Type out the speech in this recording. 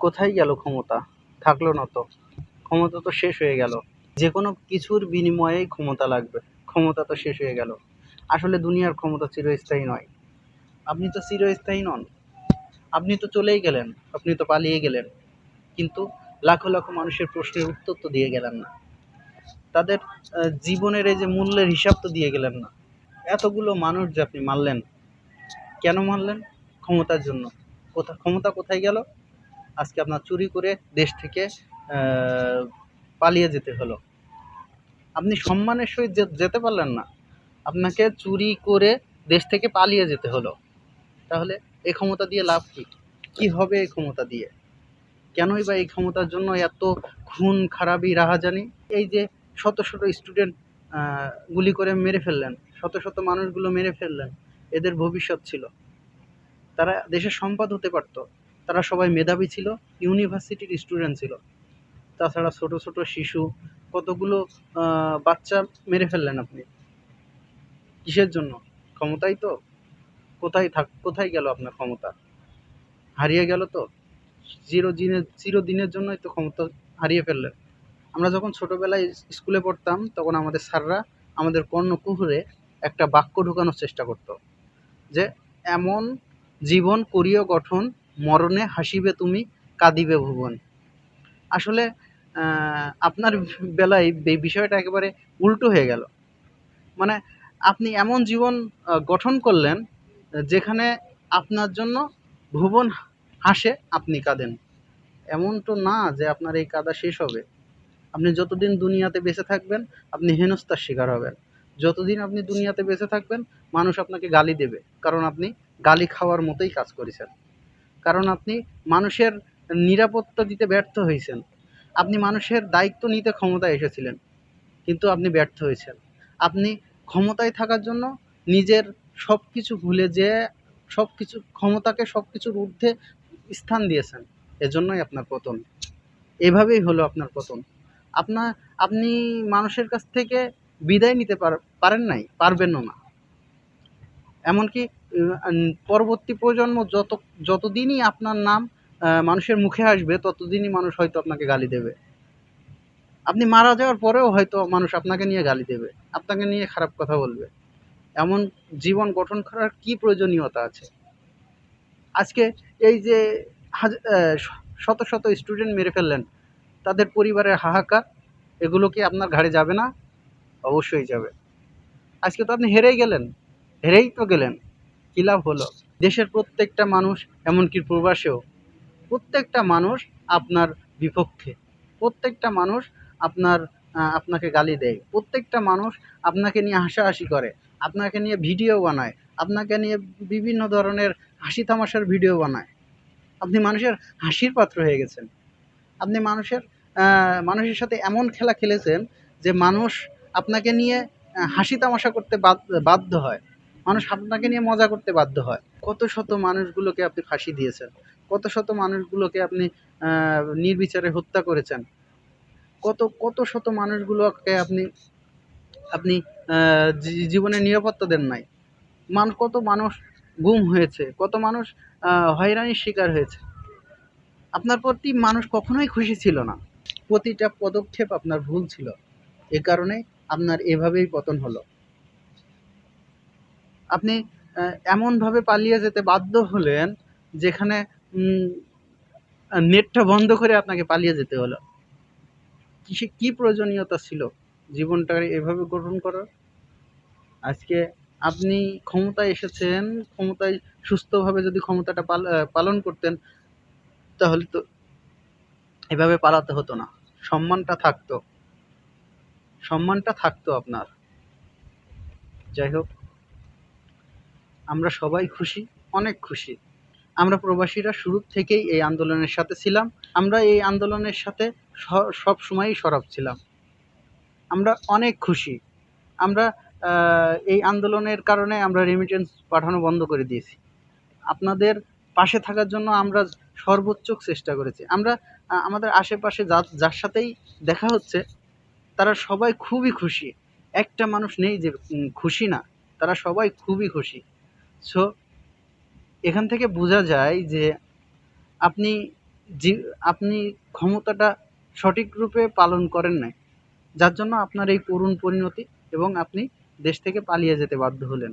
কোথায় গেল ক্ষমতা? থাকল না তো। ক্ষমতা তো শেষ হয়ে গেল। যে কোনো কিছুর বিনিময়েই ক্ষমতা লাগবে। ক্ষমতা তো শেষ হয়ে গেল। আসলে দুনিয়ার ক্ষমতা চিরস্থায়ী নয়। আপনি তো চিরস্থায়ী নন। আপনি তো চলেই গেলেন। আপনি তো পালিয়ে গেলেন। কিন্তু লাখো লাখো মানুষের প্রশ্নের উত্তর তো দিয়ে গেলেন না। তাদের জীবনের এই যে মূল্যের হিসাব তো দিয়ে গেলেন না। এতগুলো মানুষ যে আপনি মারলেন, কেন মারলেন? ক্ষমতার জন্য। কোথা, ক্ষমতা কোথায় গেল? আজকে আপনার চুরি করে দেশ থেকে পালিয়ে যেতে হলো। আপনি সম্মানের সহিত যেতে পারলেন না, আপনাকে চুরি করে দেশ থেকে পালিয়ে যেতে হলো। তাহলে এই ক্ষমতা দিয়ে লাভ কী? কী হবে এই ক্ষমতা দিয়ে? কেনই বা এই ক্ষমতার জন্য এত খুন, খারাপি, রাহাজানি? এই যে শত শত স্টুডেন্ট গুলি করে মেরে ফেললেন, শত শত মানুষগুলো মেরে ফেললেন, এদের ভবিষ্যৎ ছিল। তারা দেশের সম্পদ হতে পারত তারা সবাই মেধাবী ছিল, ইউনিভার্সিটির স্টুডেন্ট ছিল। তাছাড়া ছোট ছোট শিশু, কতগুলো বাচ্চা মেরে ফেললেন আপনি? কিসের জন্য? ক্ষমতাই তো? কোথায় থাক, কোথায় গেল আপনার ক্ষমতা? হারিয়ে গেল তো? চিরদিনের চিরদিনের জন্যই তো ক্ষমতা হারিয়ে ফেললেন। আমরা যখন ছোটোবেলায় স্কুলে পড়তাম, তখন আমাদের স্যাররা আমাদের কর্ণকুহুরে একটা বাক্য ঢোকানোর চেষ্টা করতো যে, এমন জীবন করিও গঠন মরণে হাসিবে তুমি, কাঁদিবে ভুবন। আসলে আপনার বেলায় এই বিষয়টা একেবারে উল্টো হয়ে গেল। মানে আপনি এমন জীবন গঠন করলেন, যেখানে আপনার জন্য ভুবন হাসে, আপনি কাঁদেন। এমন তো না যে আপনার এই কাদা শেষ হবে। আপনি যতদিন দুনিয়াতে বেঁচে থাকবেন, আপনি হেনস্থার শিকার হবেন। যতদিন আপনি দুনিয়াতে বেঁচে থাকবেন, মানুষ আপনাকে গালি দেবে, কারণ আপনি গালি খাওয়ার মতোই কাজ করেছেন। কারণ আপনি মানুষের নিরাপত্তা দিতে ব্যর্থ হয়েছেন। আপনি মানুষের দায়িত্ব নিতে ক্ষমতায় এসেছিলেন, কিন্তু আপনি ব্যর্থ হয়েছেন। আপনি ক্ষমতায় থাকার জন্য নিজের সব কিছু ভুলে যেয়ে সব কিছু ক্ষমতাকে সব কিছুর ঊর্ধ্বে স্থান দিয়েছেন, এজন্যই আপনার পতন। এভাবেই হলো আপনার পতন। আপনার আপনি মানুষের কাছ থেকে বিদায় নিতে পার- পারেন নাই, পারবেনও না। এমনকি পরবর্তী প্রজন্ম যত, যতদিনই আপনার নাম মানুষের মুখে আসবে, ততদিনই মানুষ হয়তো আপনাকে গালি দেবে। আপনি মারা যাওয়ার পরেও হয়তো মানুষ আপনাকে নিয়ে গালি দেবে, আপনাকে নিয়ে খারাপ কথা বলবে। এমন জীবন গঠন করার কি প্রয়োজনীয়তা আছে? আজকে এই যে শত শত স্টুডেন্ট মেরে ফেললেন, তাদের পরিবারের হাহাকার, এগুলো কি আপনার ঘাড়ে যাবে না? অবশ্যই যাবে। আজকে তো আপনি হেরেই গেলেন। হেরেই তো গেলেন। কী লাভ হলো? দেশের প্রত্যেকটা মানুষ এমনকি প্রবাসেও। প্রত্যেকটা মানুষ আপনার বিপক্ষে। প্রত্যেকটা মানুষ আপনার আপনাকে গালি দেয়। প্রত্যেকটা মানুষ আপনাকে নিয়ে হাসাহাসি করে। আপনাকে নিয়ে ভিডিও বানায়। আপনাকে নিয়ে বিভিন্ন ধরনের হাসি তামাশার ভিডিও বানায়। আপনি মানুষের হাসির পাত্র হয়ে গেছেন। আপনি মানুষের মানুষের সাথে এমন খেলা খেলেছেন যে মানুষ আপনাকে নিয়ে হাসি তামাশা করতে বাধ্য হয়। মানুষ আপনাকে নিয়ে মজা করতে বাধ্য হয়। কত শত মানুষগুলোকে আপনি ফাঁসি দিয়েছেন। কত শত মানুষগুলোকে আপনি নির্বিচারে হত্যা করেছেন। কত কত শত মানুষগুলোকে আপনি আপনি আহ, জী- জীবনের নিরাপত্তা দেন নাই। মান কত মানুষ গুম হয়েছে কত মানুষ হয়রানির শিকার হয়েছে। আপনার প্রতি মানুষ কখনোই খুশি ছিল না। প্রতিটা পদক্ষেপ আপনার ভুল ছিল। এ কারণে আপনার এভাবেই পতন হলো। আপনি এমনভাবে পালিয়ে যেতে বাধ্য হলেন যেখানে নেটটা বন্ধ করে আপনাকে পালিয়ে যেতে হলো। কিসে, কি প্রয়োজনীয়তা ছিল জীবনটাকে এভাবে গঠন করার? আজকে আপনি ক্ষমতায় এসেছেন, ক্ষমতায় সুস্থভাবে যদি ক্ষমতাটা পালন করতেন, তাহলে তো এভাবে পালাতে হতো না। সম্মানটা থাকতো। সম্মানটা থাকতো আপনার। যাই হোক। আমরা সবাই খুশি, অনেক খুশি। আমরা প্রবাসীরা শুরু থেকেই এই আন্দোলনের সাথে ছিলাম। আমরা এই আন্দোলনের সাথে সব সময়ই সরব ছিলাম। আমরা অনেক খুশি। আমরা এই আন্দোলনের কারণে আমরা রেমিটেন্স পাঠানো বন্ধ করে দিয়েছি। আপনাদের পাশে থাকার জন্য আমরা সর্বোচ্চ চেষ্টা করেছি। আমরা আমাদের আশেপাশে যা, যার সাথেই দেখা হচ্ছে, তারা সবাই খুবই খুশি। একটা মানুষ নেই যে খুশি না। তারা সবাই খুবই খুশি। সো এখান থেকে বোঝা যায় যে আপনি যে আপনি ক্ষমতাটা সঠিক রূপে পালন করেন নাই। যার জন্য আপনার এই করুণ পরিণতি এবং আপনি দেশ থেকে পালিয়ে যেতে বাধ্য হলেন।